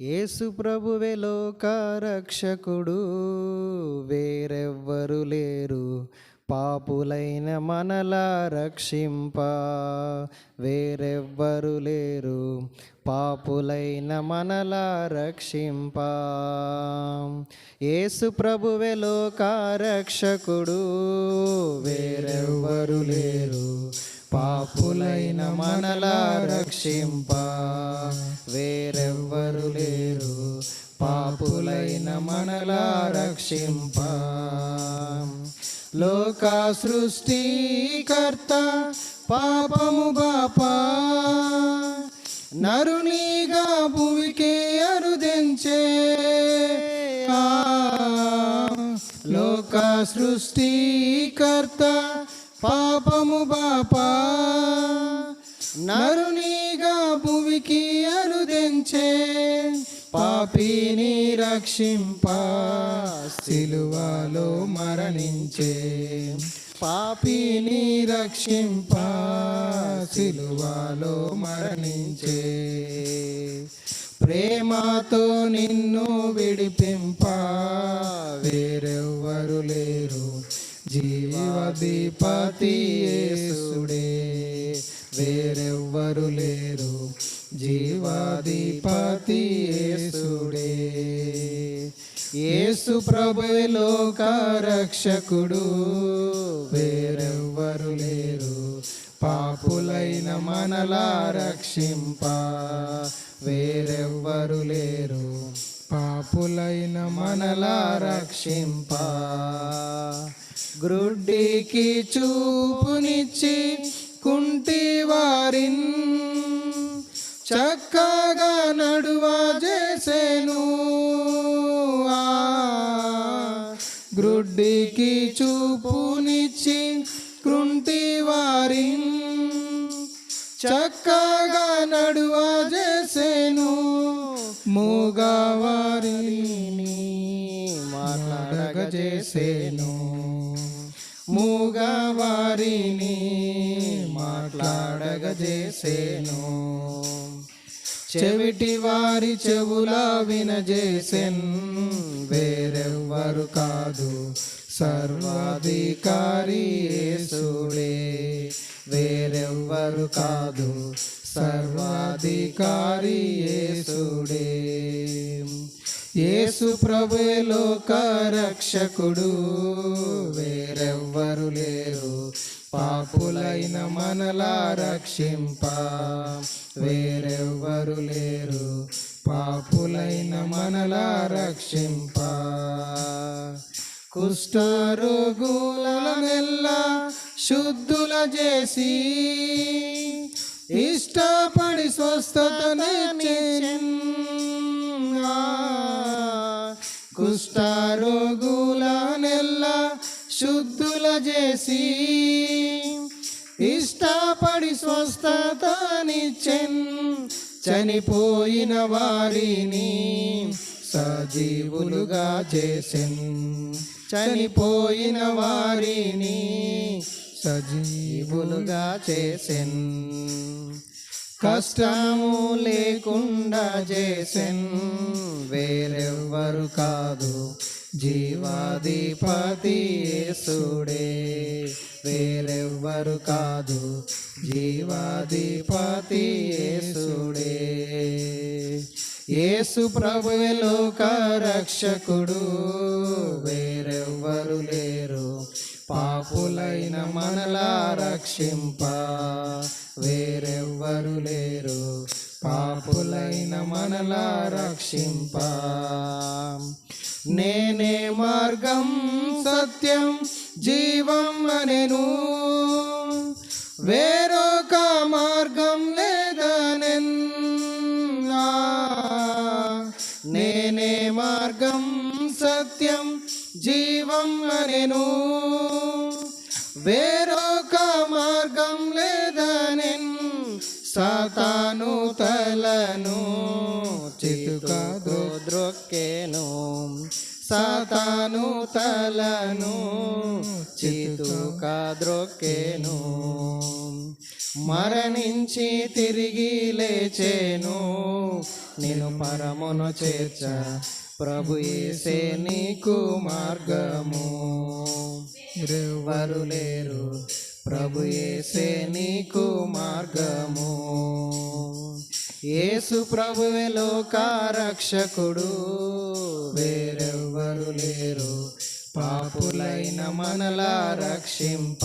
యేసు ప్రభువే లోక వేరెవ్వరు లేరు. పాపులైన మనలా రక్షింప వేరెవ్వరు లేరు. పాపులైన మనలా రక్షింప. యేసు ప్రభువే లోక వేరెవ్వరు లేరు. పాపులైన మనలా రక్షింప. వేరెవ్వరు లేరు. పాపులైన మనలా రక్షింప. లోక సృష్టికర్త పాపము బాపా. నరునిగా భూమికి అరుదించే. ఆ, లోక సృష్టికర్త పాపము బాపా నరునిగా భువికి అరుదించే పాపిని రక్షింప సిలువలో మరణించే పాపిని రక్షింప సిలువలో మరణించే ప్రేమతో నిన్ను విడిపింప వేరెవ్వరు లేరు. జీవదీపతి యేసుడే. వేరెవ్వరు లేరు. జీవాధిపతి యేసుడే. యేసు ప్రభు లోక రక్షకుడు వేరెవ్వరు లేరు. పాపులైన మనలా రక్షింప. వేరెవ్వరు లేరు. పాపులైన మనలా రక్షింప. గ్రుడ్డికి చూపునిచ్చి కుంటి వారిన్. చక్కగా నడువా చేసేను. ఆ, గ్రుడ్డికి చూపునిచ్చి కృంటి వారిన్. చక్కగా నడువా చేసేను. మూగవారిని మాట్లాడగ చేసేను మూగవారిని మాట్లాడగ చేసేను చెవిటి వారి చెవుల వినజేసెన్ వేరెవ్వరు కాదు సర్వాధికారి యేసుడే. వేరెవ్వరు కాదు సర్వాధికారి యేసుడే. యేసు లోక రక్షకుడు వేరెవ్వరు లేరు. పాపులైన మనలా రక్షింప వేరెవ్వరు లేరు. పాపులైన మనలా రక్షింప. కుష్ఠరోగులనెల్లా శుద్ధుల చేసి ఇష్టపడి స్వస్థతనే కుష్ఠరోగులనెల్లా శుద్ధుల చేసి ఇష్టపడి స్వస్థతనిచ్చెన్. చనిపోయిన వారిని సజీవులుగా చేసెన్. చనిపోయిన వారిని సజీవులుగా చేసెన్. కష్టము లేకుండా చేసెన్. వేరెవ్వరు కాదు జీవాధిపతి యేసుడే. వేరెవ్వరు కాదు జీవాధిపతి యేసుడే. యేసు ప్రభు లోక రక్షకుడు. వేరెవ్వరు లేరు పాపులైన మనలా రక్షింప. వేరెవ్వరు లేరు. పాపులైన మనలా రక్షింప. నేనే మార్గం సత్యం జీవం అనేను. వేరొక మార్గం లేదనెన్. నేనే మార్గం సత్యం జీవం అనేను. వేరొక మార్గం లేదనెన్ సాతాను తలను చితుకతో ద్రొక్కేను సాతాను తలను చితుకద్రొక్కెను మరణించి తిరిగి లేచేను. నేను పరమును చేర్చ. ప్రభు ఏసే నీకు మార్గము. ఎవరు లేరు. ప్రభు ఏసే నీకు మార్గము యేసు ప్రభువే లోకారక్షకుడు వేరెవ్వరు లేరు. పాపులైన మనలా రక్షింప.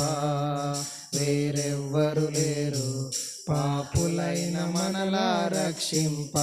వేరెవ్వరు లేరు. పాపులైన మనలా రక్షింప.